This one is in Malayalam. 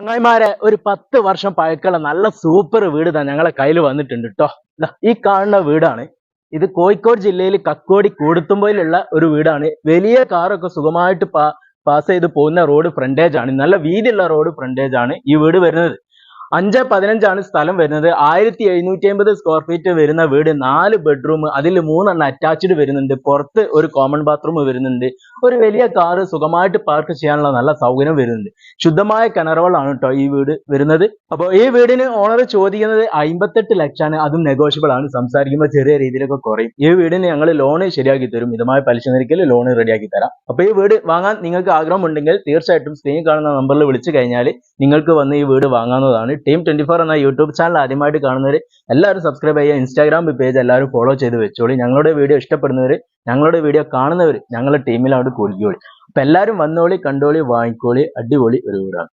ചങ്ങായിമാരെ ഒരു പത്ത് വർഷം പഴക്കമുള്ള നല്ല സൂപ്പർ വീട് തന്നെ ഞങ്ങളെ കയ്യിൽ വന്നിട്ടുണ്ട് കേട്ടോ ഈ കാണുന്ന വീടാണ്. ഇത് കോഴിക്കോട് ജില്ലയിൽ കക്കോടി കൂടുത്തുമ്പോയിലുള്ള ഒരു വീടാണ്. വലിയ കാറൊക്കെ സുഖമായിട്ട് പാസ് ചെയ്ത് പോകുന്ന റോഡ് ഫ്രണ്ടേജ് ആണ്. നല്ല വീതിയുള്ള റോഡ് ഫ്രണ്ടേജ് ആണ് ഈ വീട് വരുന്നത്. അഞ്ച് പതിനഞ്ചാണ് സ്ഥലം വരുന്നത്. ആയിരത്തി എഴുന്നൂറ്റി അമ്പത് സ്ക്വയർ ഫീറ്റ് വരുന്ന വീട് നാല് ബെഡ്റൂം അതിൽ മൂന്നെണ്ണം അറ്റാച്ച്ഡ് വരുന്നുണ്ട്. പുറത്ത് ഒരു കോമൺ ബാത്റൂം വരുന്നുണ്ട്. ഒരു വലിയ കാറ് സുഖമായിട്ട് പാർക്ക് ചെയ്യാനുള്ള നല്ല സൗകര്യം വരുന്നുണ്ട്. ശുദ്ധമായ കിണറുകളാണ് കേട്ടോ ഈ വീട് വരുന്നത്. അപ്പോൾ ഈ വീടിന് ഓണർ ചോദിക്കുന്നത് അമ്പത്തെട്ട് ലക്ഷമാണ്. അതും നെഗോഷ്യബിൾ ആണ്. സംസാരിക്കുമ്പോൾ ചെറിയ രീതിയിലൊക്കെ കുറയും. ഈ വീടിന് ഞങ്ങൾ ലോൺ ശരിയാക്കി തരും. ഇതുമായ പലിശ നിരക്കിൽ ലോൺ റെഡിയാക്കി തരാം. അപ്പോൾ ഈ വീട് വാങ്ങാൻ നിങ്ങൾക്ക് ആഗ്രഹമുണ്ടെങ്കിൽ തീർച്ചയായിട്ടും സ്ക്രീനിൽ കാണുന്ന നമ്പറിൽ വിളിച്ചു കഴിഞ്ഞാൽ നിങ്ങൾക്ക് വന്ന് ഈ വീട് വാങ്ങാവുന്നതാണ് ടീം ട്വന്റി ഫോർ എന്ന യൂട്യൂബ് ചാനൽ ആദ്യമായിട്ട് കാണുന്നവർ എല്ലാവരും സബ്സ്ക്രൈബ് ചെയ്യുക. ഇൻസ്റ്റാഗ്രാം പേജ് എല്ലാവരും ഫോളോ ചെയ്ത് വെച്ചോളി. ഞങ്ങളുടെ വീഡിയോ ഇഷ്ടപ്പെടുന്നവർ ഞങ്ങളുടെ വീഡിയോ കാണുന്നവർ ഞങ്ങളുടെ ടീമിൽ കൂടിക്കോളി അപ്പൊ എല്ലാവരും വന്നോളി കണ്ടോളി വാങ്ങിക്കോളി. അടിപൊളി ഒരു വീടാണ്